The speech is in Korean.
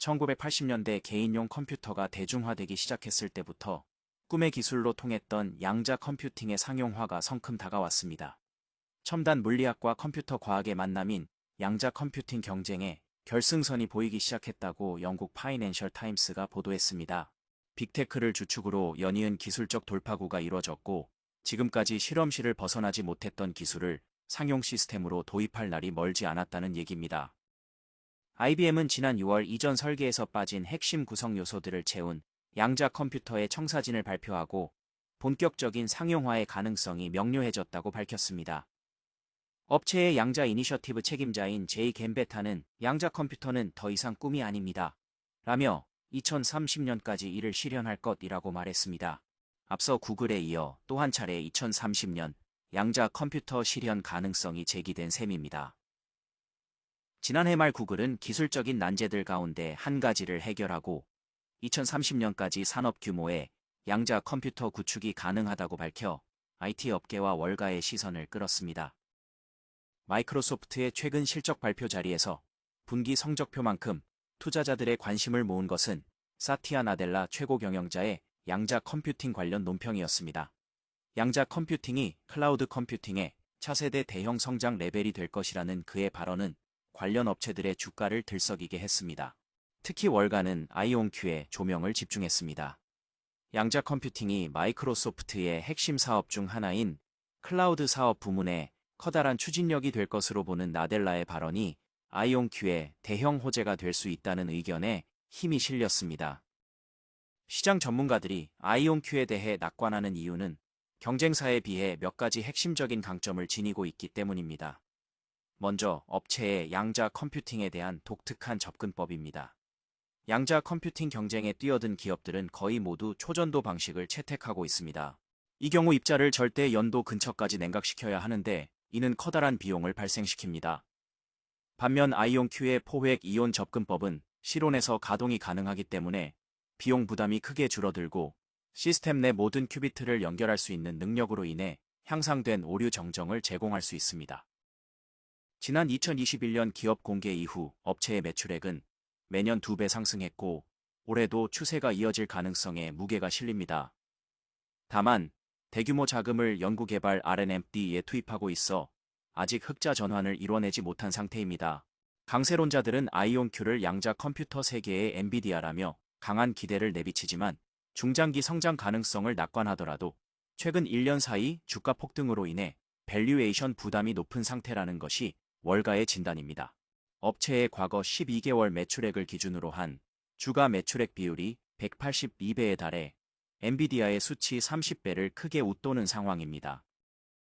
1980년대 개인용 컴퓨터가 대중화되기 시작했을 때부터 꿈의 기술로 통했던 양자 컴퓨팅의 상용화가 성큼 다가왔습니다. 첨단 물리학과 컴퓨터 과학의 만남인 양자 컴퓨팅 경쟁에 결승선이 보이기 시작했다고 영국 파이낸셜 타임스가 보도했습니다. 빅테크를 주축으로 연이은 기술적 돌파구가 이뤄졌고 지금까지 실험실을 벗어나지 못했던 기술을 상용 시스템으로 도입할 날이 멀지 않았다는 얘기입니다. IBM은 지난 6월 이전 설계에서 빠진 핵심 구성 요소들을 채운 양자 컴퓨터의 청사진을 발표하고 본격적인 상용화의 가능성이 명료해졌다고 밝혔습니다. 업체의 양자 이니셔티브 책임자인 제이 겜베타는 양자 컴퓨터는 더 이상 꿈이 아닙니다. 라며 2030년까지 이를 실현할 것이라고 말했습니다. 앞서 구글에 이어 또 한 차례 2030년 양자 컴퓨터 실현 가능성이 제기된 셈입니다. 지난해 말 구글은 기술적인 난제들 가운데 한 가지를 해결하고 2030년까지 산업 규모의 양자 컴퓨터 구축이 가능하다고 밝혀 IT 업계와 월가의 시선을 끌었습니다. 마이크로소프트의 최근 실적 발표 자리에서 분기 성적표만큼 투자자들의 관심을 모은 것은 사티아 나델라 최고 경영자의 양자 컴퓨팅 관련 논평이었습니다. 양자 컴퓨팅이 클라우드 컴퓨팅의 차세대 대형 성장 레벨이 될 것이라는 그의 발언은 관련 업체들의 주가를 들썩이게 했습니다. 특히 월가는 아이온큐에 조명을 집중했습니다. 양자 컴퓨팅이 마이크로소프트의 핵심 사업 중 하나인 클라우드 사업 부문에 커다란 추진력이 될 것으로 보는 나델라의 발언이 아이온큐의 대형 호재가 될 수 있다는 의견에 힘이 실렸습니다. 시장 전문가들이 아이온큐에 대해 낙관하는 이유는 경쟁사에 비해 몇 가지 핵심적인 강점을 지니고 있기 때문입니다. 먼저 업체의 양자 컴퓨팅에 대한 독특한 접근법입니다. 양자 컴퓨팅 경쟁에 뛰어든 기업들은 거의 모두 초전도 방식을 채택하고 있습니다. 이 경우 입자를 절대 연도 근처까지 냉각시켜야 하는데 이는 커다란 비용을 발생시킵니다. 반면 아이온큐의 포획 이온 접근법은 실온에서 가동이 가능하기 때문에 비용 부담이 크게 줄어들고 시스템 내 모든 큐비트를 연결할 수 있는 능력으로 인해 향상된 오류 정정을 제공할 수 있습니다. 지난 2021년 기업 공개 이후 업체의 매출액은 매년 2배 상승했고 올해도 추세가 이어질 가능성에 무게가 실립니다. 다만 대규모 자금을 연구개발 R&D에 투입하고 있어 아직 흑자 전환을 이뤄내지 못한 상태입니다. 강세론자들은 아이온큐를 양자 컴퓨터 세계의 엔비디아라며 강한 기대를 내비치지만 중장기 성장 가능성을 낙관하더라도 최근 1년 사이 주가 폭등으로 인해 밸류에이션 부담이 높은 상태라는 것이 월가의 진단입니다. 업체의 과거 12개월 매출액을 기준으로 한 주가 매출액 비율이 182배에 달해 엔비디아의 수치 30배를 크게 웃도는 상황입니다.